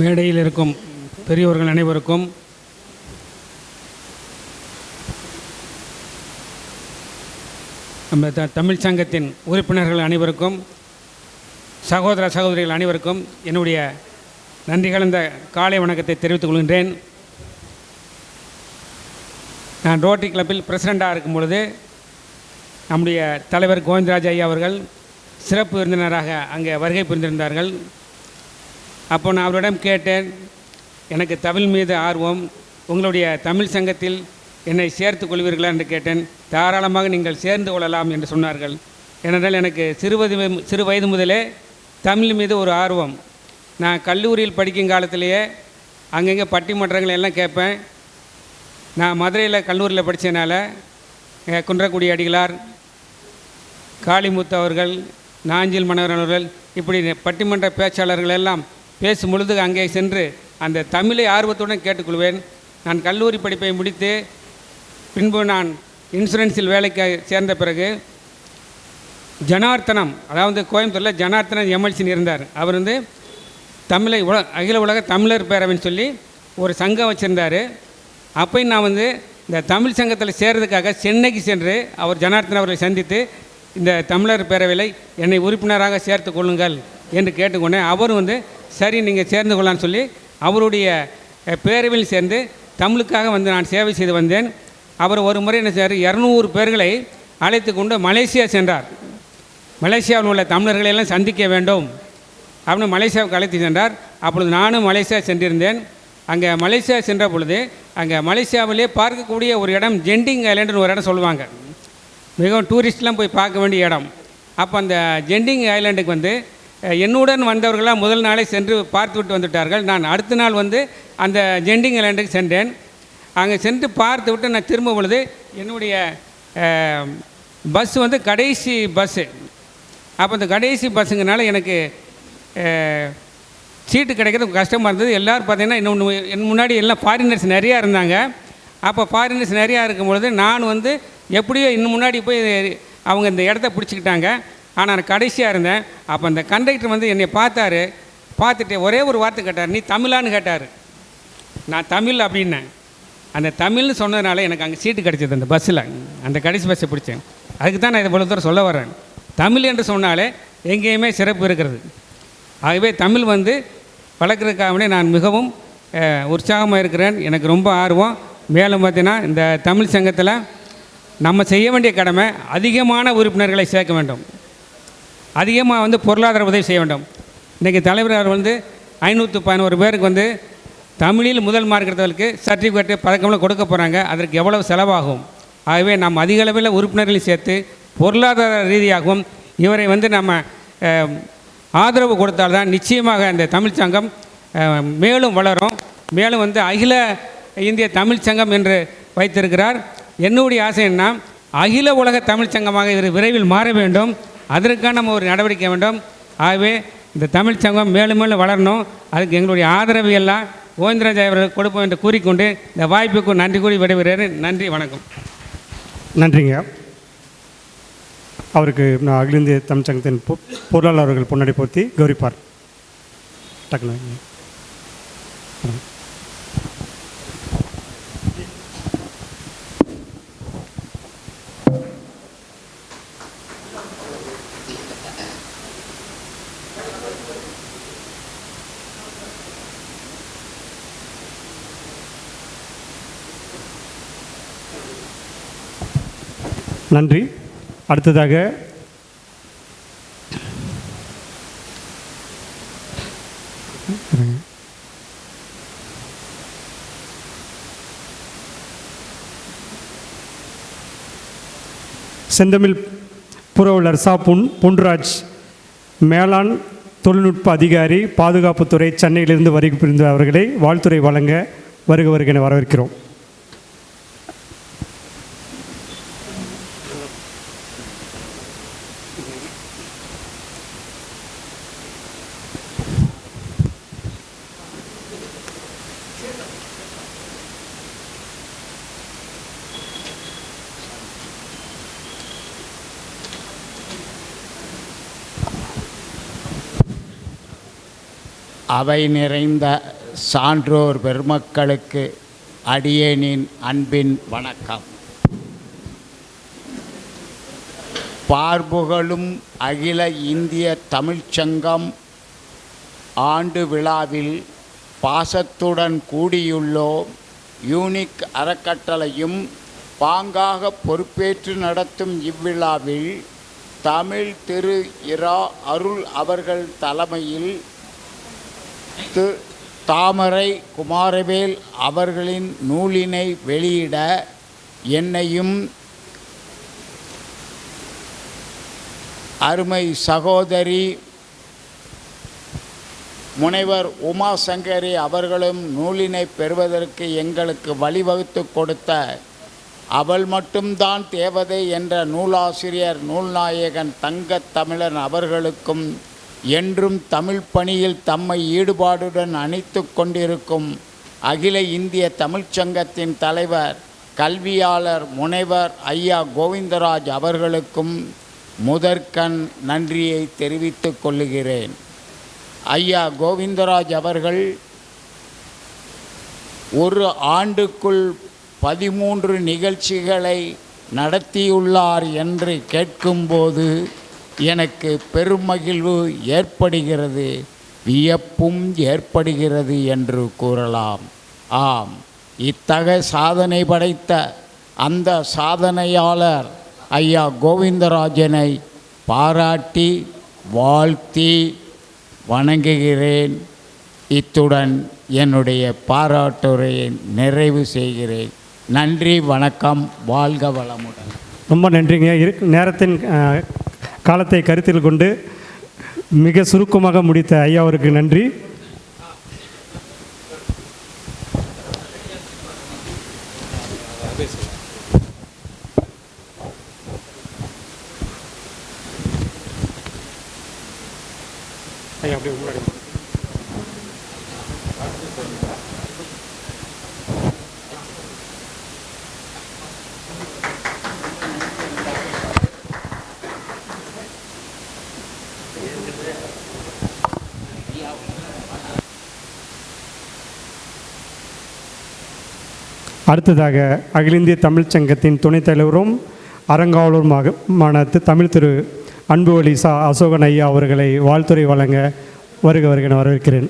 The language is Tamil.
மேடையில் இருக்கும் பெரியவர்கள் அனைவருக்கும் நம்ம த தமிழ் சங்கத்தின் உறுப்பினர்கள் அனைவருக்கும் சகோதர சகோதரிகள் அனைவருக்கும் என்னுடைய நன்றி கலந்த காலை வணக்கத்தை தெரிவித்துக் கொள்கின்றேன். நான் ரோட்டரி கிளப்பில் பிரசிடெண்ட்டாக இருக்கும் பொழுது நம்முடைய தலைவர் கோவிந்தராஜ் ஐயா அவர்கள் சிறப்பு விருந்தினராக அங்கே வருகை புரிந்திருந்தார்கள். அப்போ நான் அவரிடம் கேட்டேன் எனக்கு தமிழ் மீது ஆர்வம் உங்களுடைய தமிழ் சங்கத்தில் என்னை சேர்த்து கொள்வீர்களா? என்று கேட்டேன். தாராளமாக நீங்கள் சேர்ந்து கொள்ளலாம் என்று சொன்னார்கள். ஏனென்றால் எனக்கு சிறுவயது சிறு வயது முதலே தமிழ் மீது ஒரு ஆர்வம். நான் கல்லூரியில் படிக்கும் காலத்திலேயே அங்கங்கே பட்டிமன்றங்கள் எல்லாம் கேட்பேன். நான் மதுரையில் கல்லூரியில் படித்ததுனால குன்றக்குடி அடிகளார் காளிமுத்து அவர்கள் நாஞ்சில் மனோகரன் அவர்கள் இப்படி பட்டிமன்ற பேச்சாளர்கள் எல்லாம் பேசும் பொழுது அங்கே சென்று அந்த தமிழை ஆர்வத்துடன் கேட்டுக்கொள்வேன். நான் கல்லூரி படிப்பை முடித்து பின்பு நான் இன்சூரன்ஸில் வேலைக்கு சேர்ந்த பிறகு ஜனார்த்தனம் அதாவது கோயம்புத்தூரில் ஜனார்த்தனம் எம்எல்சின்னு இருந்தார். அவர் வந்து தமிழை உல அகில உலக தமிழர் பேரவைன்னு சொல்லி ஒரு சங்கம் வச்சுருந்தார். அப்பையும் நான் வந்து இந்த தமிழ் சங்கத்தில் சேர்றதுக்காக சென்னைக்கு சென்று அவர் ஜனார்த்தன் அவர்களை சந்தித்து இந்த தமிழர் பேரவையில் என்னை உறுப்பினராக சேர்த்து கொள்ளுங்கள் என்று கேட்டுக்கொண்டேன். அவரும் வந்து சரி நீங்கள் சேர்ந்து கொள்ளலான்னு சொல்லி அவருடைய பேரவையில் சேர்ந்து தமிழுக்காக வந்து நான் சேவை செய்து வந்தேன். அவர் ஒரு முறை என்ன செய்தார்? இரநூறு பேர்களை அழைத்து கொண்டு மலேசியா சென்றார். மலேசியாவில் உள்ள தமிழர்களை எல்லாம் சந்திக்க வேண்டும் அப்படின்னு மலேசியாவுக்கு அழைத்து சென்றார். அப்பொழுது நானும் மலேசியா சென்றிருந்தேன். அங்கே மலேசியா சென்ற பொழுது அங்கே மலேசியாவிலே பார்க்கக்கூடிய ஒரு இடம் ஜெண்டிங் ஐலண்டுன்னு ஒரு இடம் சொல்லுவாங்க. மிகவும் டூரிஸ்ட்லாம் போய் பார்க்க வேண்டிய இடம். அப்போ அந்த ஜெண்டிங் ஐலாண்டுக்கு வந்து என்னுடன் வந்தவர்களாக முதல் நாளே சென்று பார்த்து விட்டு வந்துவிட்டார்கள் நான் அடுத்த நாள் வந்து அந்த ஜெண்டிங் லேண்டுக்கு சென்றேன். அங்கே சென்று பார்த்து விட்டு நான் திரும்ப பொழுது என்னுடைய பஸ் வந்து கடைசி பஸ்ஸு அப்போ இந்த கடைசி பஸ்ஸுங்கனால எனக்கு சீட்டு கிடைக்கிறது கஷ்டமாக இருந்தது. எல்லோரும் பார்த்தீங்கன்னா இன்னொன்று என் முன்னாடி எல்லாம் ஃபாரினர்ஸ் நிறையா இருந்தாங்க. அப்போ ஃபாரினர்ஸ் நிறையா இருக்கும் பொழுது நான் வந்து எப்படியோ இன்னும் முன்னாடி போய் அவங்க இந்த இடத்த பிடிச்சிக்கிட்டாங்க. ஆனால் நான் கடைசியாக இருந்தேன். அப்போ அந்த கண்டக்டர் வந்து என்னை பார்த்தாரு. பார்த்துட்டு ஒரே ஒரு வார்த்தை கேட்டார். நீ தமிழான்னு கேட்டார். நான் தமிழ் அப்படின்னேன். அந்த தமிழ்னு சொன்னதுனால எனக்கு அங்கே சீட்டு கிடச்சிது அந்த பஸ்ஸில் அந்த கடைசி பஸ்ஸை பிடிச்சேன். அதுக்கு தான் நான் இதை இவ்வளோ தூரம் சொல்ல வரேன் தமிழ் என்று சொன்னாலே எங்கேயுமே சிறப்பு இருக்கிறது. ஆகவே தமிழ் வந்து வளர்க்குறதுக்காகவே நான் மிகவும் உற்சாகமாக இருக்கிறேன். எனக்கு ரொம்ப ஆர்வம். மேலும் பார்த்தீங்கன்னா இந்த தமிழ் சங்கத்தில் நம்ம செய்ய வேண்டிய கடமை அதிகமான உறுப்பினர்களை சேர்க்க வேண்டும். அதிகமாக வந்து பொருளாதார உதவி செய்ய வேண்டும். இன்றைக்கி தலைவர் வந்து ஐநூற்று பதினோரு பேருக்கு வந்து தமிழில் முதல் மார்க் எடுத்தவர்களுக்கு சர்டிஃபிகேட்டு பதக்கம்லாம் கொடுக்க போகிறாங்க அதற்கு எவ்வளவு செலவாகும்? ஆகவே நாம் அதிக அளவில் உறுப்பினர்களை சேர்த்து பொருளாதார ரீதியாகவும் இவரை வந்து நம்ம ஆதரவு கொடுத்தால்தான் நிச்சயமாக இந்த தமிழ் சங்கம் மேலும் வளரும். மேலும் வந்து அகில இந்திய தமிழ் சங்கம் என்று வைத்திருக்கிறார். என்னுடைய ஆசை என்ன அகில உலக தமிழ் சங்கமாக இது விரைவில் மாற வேண்டும். அதற்கான நம்ம ஒரு நடவடிக்கை வேண்டும். ஆகவே இந்த தமிழ் சங்கம் மேலும் மேலும் வளரணும். அதுக்கு எங்களுடைய ஆதரவு எல்லாம் கோவிந்தராஜ் அவர்கள் கொடுப்போம் என்று கூறிக்கொண்டு இந்த வாய்ப்புக்கு நன்றி கூறி விடைபெறுகிறேன். நன்றி வணக்கம். நன்றிங்க. அவருக்கு நான் அகில இந்திய தமிழ் சங்கத்தின் பொ- பொருளாளர்கள் பொன்னாடி போர்த்தி கௌரிப்பார் டக்குனு. நன்றி. அடுத்ததாக செந்தமிழ் புரவலர் சா பொன் பொன்ராஜ் மேலாண் தொழில்நுட்ப அதிகாரி பாதுகாப்புத்துறை சென்னையிலிருந்து வருகை புரிந்த அவர்களை வாழ்த்துறை வழங்க வருக என வரவேற்கிறோம். அவை நிறைந்த சான்றோர் பெருமக்களுக்கு அடியேனின் அன்பின் வணக்கம். பார்புகளும் அகில இந்திய தமிழ்ச்சங்கம் ஆண்டு விழாவில் பாசத்துடன் கூடியுள்ளோம் யூனிக் அறக்கட்டளையும் பாங்காக பொறுப்பேற்று நடத்தும் இவ்விழாவில் தமிழ் திரு இரா அருள் அவர்கள் தலைமையில் தி தாமரை குமாரவேல் அவர்களின் நூலினை வெளியிட என்னையும் அருமை சகோதரி முனைவர் உமா சங்கரி அவர்களும் நூலினை பெறுவதற்கு எங்களுக்கு வழிவகுத்து கொடுத்த அவள் மட்டும்தான் தேவதை என்ற நூலாசிரியர் நூல்நாயகன் தங்கத் தமிழன் அவர்களுக்கும் என்றும் தமிழ் பணியில் தம்மை ஈடுபாடுடன் அணைத்து கொண்டிருக்கும் அகில இந்திய தமிழ்ச்சங்கத்தின் தலைவர் கல்வியாளர் முனைவர் ஐயா கோவிந்தராஜ் அவர்களுக்கும் முதற்கண் நன்றியை தெரிவித்துக் கொள்ளுகிறேன். ஐயா கோவிந்தராஜ் அவர்கள் ஒரு ஆண்டுக்குள் பதிமூன்று நிகழ்ச்சிகளை நடத்தியுள்ளார் என்று கேட்கும்போது எனக்கு பெருமகிழ்வு ஏற்படுகிறது வியப்பும் ஏற்படுகிறது என்று கூறலாம். ஆம் இத்தகைய சாதனை படைத்த அந்த சாதனையாளர் ஐயா கோவிந்தராஜனை பாராட்டி வாழ்த்தி வணங்குகிறேன். இத்துடன் என்னுடைய பாராட்டுரையை நிறைவு செய்கிறேன். நன்றி வணக்கம் வாழ்க வளமுடன். ரொம்ப நன்றிங்க. இரு நேரத்தின் காலத்தை கருத்தில் கொண்டு மிக சுருக்கமாக முடித்த ஐயா அவருக்கு நன்றி. ஐயா அப்படியே அடுத்ததாக அகில இந்திய தமிழ்ச் சங்கத்தின் துணைத் தலைவரும் அறங்காவலருமான தமிழ் திரு அன்புவழி சா அசோகன் ஐயா அவர்களை வாழ்த்துறை வழங்க வருக வருகின வரவேற்கிறேன்.